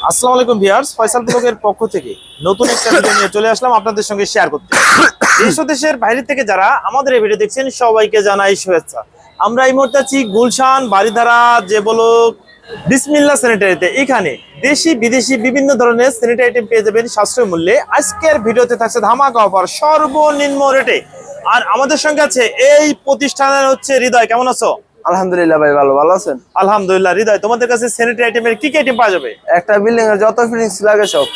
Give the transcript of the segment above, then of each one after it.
আসসালামু আলাইকুম ভিউয়ার্স, ফয়সাল ব্লগের পক্ষ থেকে নতুন একটা ভিডিও নিয়ে চলে আসলাম আপনাদের সঙ্গে শেয়ার করতে। দেশ দেশের বাইরে থেকে যারা আমাদের এই ভিডিও দেখছেন, সবাইকে জানাই শুভেচ্ছা। আমরা এই মুহূর্তে আছি গুলশান বাড়িধারা যে বলো বিসমিল্লা স্যানিটারিতে এখানে দেশি, বিদেশি বিভিন্ন ধরনের স্যানিটারি পেয়ে যাবেন সাশ্রয় মূল্যে। আজকের ভিডিওতে থাকছে ধামাকা অফার সর্বনিম্ন রেটে আর আমাদের সঙ্গে আছে এই প্রতিষ্ঠানের হচ্ছে হৃদয়, কেমন আছো? আলহামদুলিল্লাহ ভাই ভালো ভালো আছেন? আলহামদুলিল্লাহ হৃদয় তোমাদের কাছে স্যানিটারি আইটেমের কি কি আইটেম পাওয়া যাবে? একটা বিল্ডিং এর যত ফিটিংস লাগে সব।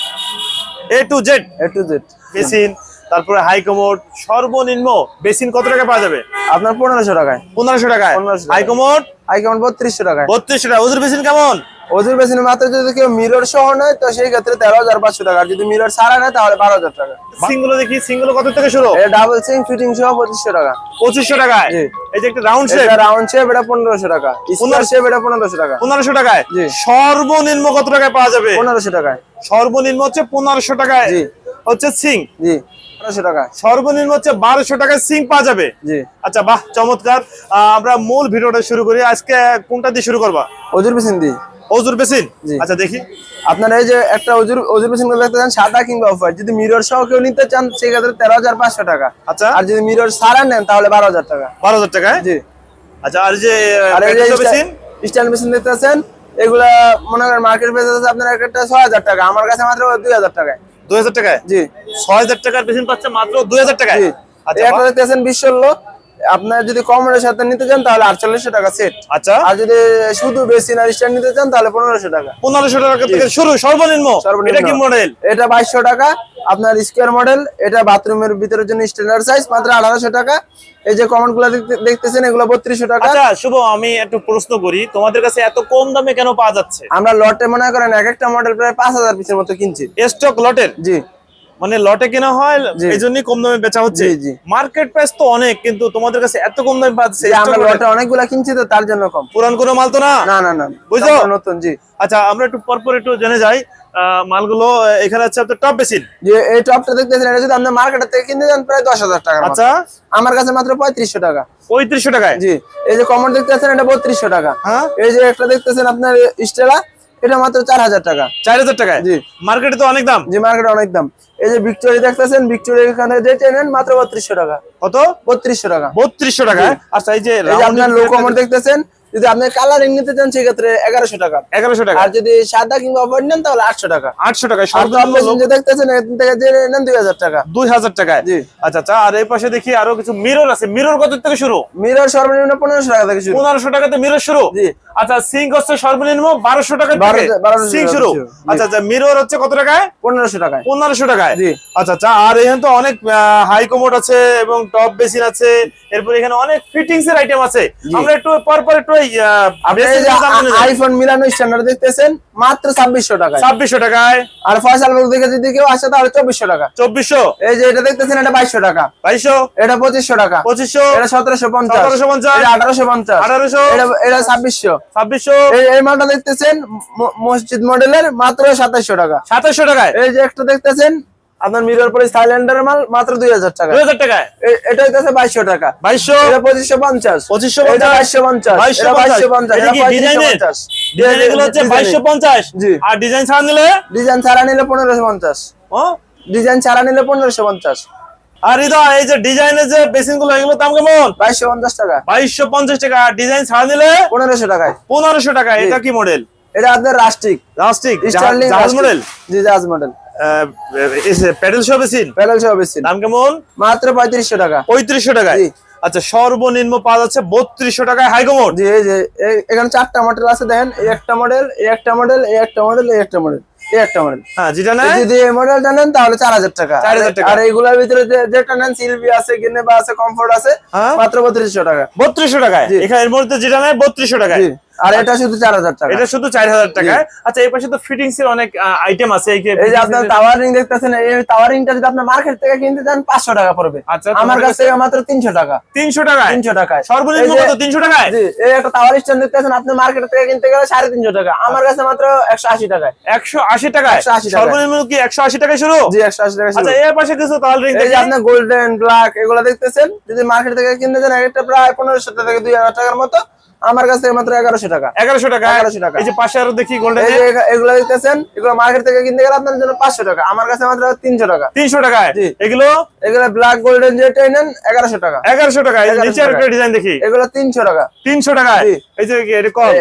A to Z A to Z basin তারপরে হাই কমোড সর্বনিম্ন বেসিন কত টাকা পাওয়া যাবে? আপনার পনেরোশো টাকায়। পনেরোশো টাকায়। 1500 টাকায়। হাই কমোড হাই কমোড বত্রিশশো টাকায়। বত্রিশশো টাকা। ওজুর বেসিন কেমন? ওজুর বেশি মাত্র যদি কেউ মিরর সহ নেয় তো সেই ক্ষেত্রে তেরো হাজার পাঁচশো টাকা। যদি মিরর সারা নেয় তাহলে বারো হাজার টাকা। সিঙ্গুলো দেখি সিঙ্গুলো কত থেকে শুরু? এটা ডাবল সিং ফিটিং সহ পঁচিশশো টাকা। পঁচিশশো টাকায়? জি। এই যে একটা রাউন্ড শেপ রাউন্ড শেপ এটা পনেরোশো টাকা। স্কোয়ার শেপ এটা পনেরোশো টাকা। পনেরোশো টাকায়? জি। সর্বনিম্ন কত টাকায় পাওয়া যাবে? পনেরোশো টাকায়। সর্বনিম্ন হচ্ছে পনেরোশো টাকায়। জি। হচ্ছে সিং। জি টাকা সর্বনিম্ন হচ্ছে বারোশো টাকায় সিং পাওয়া যাবে। জি। আচ্ছা বাহ চমৎকার। আমরা মূল ভিডিওটা শুরু করি। আজকে কোনটা দিয়ে শুরু করবা? ওজুর বেসিন দিই ওজুর বেসিন? আচ্ছা দেখি। আপনার এই যে একটা ওজুর ওজুর বেসিন দেখতে চান সাদা কিংবা অফার যদি মিরর সহ কেউ নিতে চান সেই ক্ষেত্রে তেরো হাজার পাঁচশো টাকা। আচ্ছা। আর যদি মিরর সারা নেন তাহলে বারো হাজার টাকা। বারো হাজার টাকায় জি। আচ্ছা আর যে বেসিন? স্ট্যান্ড মেশিন দেখতেছেন এগুলা মনে করেন মার্কেট প্রাইস আছে আপনার একটা ছয় হাজার টাকা। আমার কাছে মাত্র দুই হাজার টাকায়। দুই হাজার টাকায়? জি। ছয় হাজার টাকার বেসিন পাচ্ছে মাত্র দুই হাজার টাকায়? জি। আচ্ছা এই একটা বাহ। দেখতেছেন বিশ ষোলো। আপনার যদি কম রেটের সাথে নিতে চান তাহলে আটচল্লিশশো টাকা সেট আচ্ছা। আর যদি শুধু বেসিন আর স্ট্যান্ড নিতে চান তাহলে পনেরোশো টাকা। পনেরোশো টাকা থেকে শুরু সর্বনিম্ন। সর্বনিম্ন। এটা কি মডেল এটা বাইশশো টাকা। আপনার স্কোয়ার মডেল এটা বাথরুমের ভিতরের জন্য স্ট্যান্ডার্ড সাইজ মাত্র আঠারোশো টাকা। এই যে কমনগুলো দেখতে- দেখতেছেন এগুলো বত্রিশশো টাকা। আচ্ছা শুভ আমি একটু প্রশ্ন করি। তোমাদের কাছে এত কম দামে কেন পাওয়া যাচ্ছে? আমরা লটে মনে করেন এক একটা মডেল প্রায় পাঁচ হাজার পিসের মতো কিনছি। স্টক লটের? জি। মানে লটে কেনা হয়। এই জন্যই কম দামে বেচা হচ্ছে। মার্কেট প্রাইস তো অনেক কিন্তু তোমাদের কাছে এত কম দামে পাচ্ছে আমরা লটে অনেকগুলা কিনছি তো তার জন্য কম। পুরান কোনো মাল তো না? না না না বুঝছ? নতুন জি। আচ্ছা আমরা একটু পরপর একটু জেনে যাই মালগুলো এখানে আছে আপনার টপ বেসিন যে এই টপটা দেখতেছেন এটা যদি আপনি মার্কেটের থেকে কিনতে যান প্রায় দশ হাজার টাকা আচ্ছা। আমার কাছে মাত্র পঁয়ত্রিশশো টাকা। পঁয়ত্রিশশো টাকায়? জি। এই যে কমন দেখতেছেন এটা বত্রিশশো টাকা। হ্যাঁ? এই যে একটা দেখতেছেন আপনার স্টেলা এটা মাত্র চার হাজার টাকা। চার হাজার টাকা জি। মার্কেটে তো অনেক দাম? জি মার্কেটে অনেক দাম। এই যে ভিক্টোরি দেখতেছেন ভিক্টোরি এখানে যে চেনেন মাত্র বত্রিশশো টাকা। কত? বত্রিশশো টাকা। বত্রিশশো টাকা আচ্ছা এই যে আপনার লো আমার দেখতেছেন যদি আপনি কালারিং নিতে চান সেক্ষেত্রে এগারোশো টাকা। এগারোশো টাকা। আর যদি সাদা কিংবা অফার নেন তাহলে আটশো টাকা। আটশো সর্বনিম্ন যে দেখতেছেন এখান থেকে যে নেন দুই হাজার টাকা। দুই হাজার টাকায়। জি। আচ্ছা আচ্ছা আর এই পাশে দেখি আরও কিছু মিরর আছে। মিরর কত থেকে শুরু? মিরর সর্বনিম্ন পনেরোশো টাকা থেকে শুরু। পনেরোশো টাকাতে মিরর শুরু? জি। আচ্ছা সিঙ্ক হচ্ছে সর্বনিম্ন বারোশো টাকা সিঙ্ক শুরু। আচ্ছা আচ্ছা মিরর হচ্ছে কত টাকায়? পনেরোশো টাকায়। পনেরোশো টাকায়। জি। আচ্ছা আচ্ছা আর এখানে তো অনেক হাই কমোড আছে এবং টপ বেসিন আছে। এরপর এখানে অনেক ফিটিংস এর আইটেম আছে। আমরা একটু পর পর একটু আইফোন মিলানো স্ট্যান্ডার্ড দেখতেছেন মাত্র ছাব্বিশশো টাকায়। ছাব্বিশশো টাকায়। আর ফয়সাল বুক দেখে যদি কেউ আসে তাহলে চব্বিশশো টাকা। চব্বিশশো? এই যে এটা দেখতেছেন এটা বাইশশো টাকা। বাইশশো? এটা পঁচিশশো টাকা। পঁচিশশো? এটা সতেরোশো পঞ্চাশ। সতেরোশো পঞ্চাশ? আঠারোশো পঞ্চাশ। আঠারোশো? এটা ছাব্বিশশো। ছাব্বিশশো? এই মালটা দেখতেছেন মসজিদ মডেলের মাত্র সাতাইশশো টাকা। সাতাশশো টাকায়? এই যে একটা দেখতেছেন আপনার মিরর পরে থাইল্যান্ডের মাল মাত্র দুই হাজার টাকা। দুই হাজার টাকায়? এটা হইতেছে টাকা। এটা পঁচিশশো পঞ্চাশ। পঁচিশশো এটা পঞ্চাশ? বাইশশো পঞ্চাশ। বাইশশো এটা বাইশশো পঞ্চাশ। এটা কি ডিজাইনের ডিজাইন এগুলো হচ্ছে বাইশশো পঞ্চাশ? জি। আর ডিজাইন ছাড়া নিলে? ডিজাইন ছাড়া নিলে পনেরোশো পঞ্চাশ। ও? ডিজাইন ছাড়া নিলে পনেরোশো পঞ্চাশ। আর হৃদয় এই যে ডিজাইনের যে বেসিনগুলো এগুলো দাম কেমন? বাইশশো পঞ্চাশ টাকা। বাইশশো পঞ্চাশ টাকা। আর ডিজাইন ছাড়া নিলে? পনেরোশো টাকায়। পনেরোশো টাকা। এটা কি মডেল এটা আপনার রাস্টিক। রাস্টিক? মডেল জি জাহাজ model pedal show basin pedal সহ বেশি দাম কেমন? মাত্র পঁয়ত্রিশশো টাকা। পঁয়ত্রিশশো আচ্ছা সর্বনিম্ন পাওয়া যাচ্ছে বত্রিশশো টাকায় হাইকমোড জি এই এখানে চারটা মডেল আছে দেখেন এই একটা মডেল একটা মডেল এই একটা মডেল এই একটা মডেল এই একটা মডেল হ্যাঁ যেটা নেয়? যদি এই মডেলটা নেন তাহলে চার হাজার টাকা। 4,000 টাকা। আর এইগুলোর ভিতরে যেটা নেন সিলভি আছে গিনেবা আছে কমফোর্ট আছে হ্যাঁ। মাত্র বত্রিশশো টাকা। বত্রিশশো টাকায়? এখানে এর মধ্যে যেটা নেয় বত্রিশশো টাকায়। আর এটা শুধু চার হাজার টাকা। এটা শুধু চার হাজার টাকায়? আচ্ছা এই পাশে তো ফিটিংস এর অনেক আইটেম আছে এই যে আপনার টাওয়ারিং দেখতেছেন এই টাওয়ারিংটা যদি আপনি মার্কেট থেকে কিনতে চান পাঁচশো টাকা পড়বে। আচ্ছা, আমার কাছ থেকে মাত্র তিনশো টাকা। তিনশো টাকায়? তিনশো টাকায়। সর্বনিম্ন কত? তিনশো টাকায়? জি এই একটা টাওয়ার স্ট্যান্ড দেখতেছেন আপনি মার্কেট থেকে কিনতে গেলে সাড়ে তিনশো টাকা। আমার কাছে মাত্র একশো আশি টাকায়। একশো আশি টাকায়? 180 টাকায়। সর্বনিম্ন কি একশো আশি টাকায় শুরু? জি একশো আশি টাকা আচ্ছা এর পাশে কিছু ring এই যে দেখি। আপনার গোল্ডেন ব্ল্যাক এগুলো দেখতেছেন? যদি মার্কেট থেকে কিনতে চান একটা প্রায় পনেরোশো টাকা থেকে দুই হাজার টাকার মতো। আমার কাছ থেকে মাত্র এগারোশো টাকা। এগারোশো টাকা? 1100 টাকা। এই যে পাশে আরও দেখি গোল্ডেন এগুলো দেখতেছেন? এগুলো মার্কেট থেকে কিনতে গেলে আপনার জন্য পাঁচশো টাকা। আমার কাছে মাত্র তিনশো টাকা। তিনশো টাকা এগুলো? এগুলো ব্ল্যাক গোল্ডেন যেটাই নেন এগারোশো টাকা। এগারোশো টাকা। এই যে 1100 নিচে আর টাকা। ডিজাইন দেখি। এগুলো তিনশো টাকা। তিনশো টাকায়? জি। এই যে কি,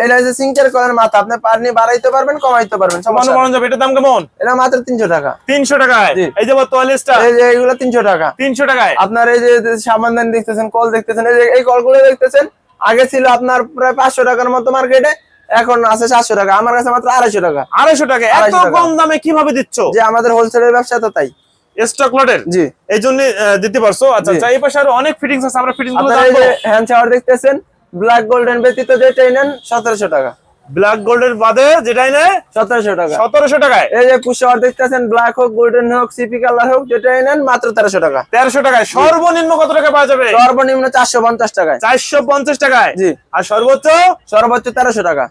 এটা হচ্ছে সিঙ্কের কয়েন মাথা। আপনি পানি বাড়াইতে পারবেন কমাইতে পারবেন সমান। বানানো যাবে। এটার দাম কেমন? এটা মাত্র তিনশো টাকা। তিনশো টাকায়? এই যে তোয়ালিশটা এই যে এগুলো তিনশো টাকা। তিনশো টাকায়? আপনার এই যে সামানদানি দেখতেছেন কল দেখতেছেন এই যে এই কলগুলো দেখতেছেন আগে ছিল আপনার প্রায় পাঁচশো টাকার মতো মার্কেটে এখন আছে সাতশো টাকা। আমার কাছে মাত্র আড়াইশো টাকা। আড়াইশো টাকা। এত কম দামে কীভাবে দিচ্ছ? যে আমাদের হোলসেলের ব্যবসা তো তাই। স্টক লটের জি। এই জন্য দিতে পারছ? আচ্ছা। আচ্ছা এই পাশে আরও অনেক ফিটিংস আছে। আমরা ফিটিংসগুলো আপনার এই হ্যান্ড শাওয়ার দেখতেছেন ব্ল্যাক গোল্ডেন ব্যতীত যেটাই নেন সতেরোশো টাকা। ব্ল্যাক গোল্ডের বাদে যেটাই নেয় সতেরোশো টাকা। সতেরোশো টাকায়। এই যে শাওয়ার দেখতেছেন ব্ল্যাক হোক গোল্ডেন হোক সিপি কালার হোক যেটাই নেন মাত্র তেরোশো টাকা। তেরোশো টাকায়। সর্বনিম্ন কত টাকা পাওয়া যাবে? সর্বনিম্ন চারশো পঞ্চাশ টাকায়। চারশো পঞ্চাশ টাকায়। জি। আর সর্বোচ্চ? সর্বোচ্চ তেরোশো টাকা।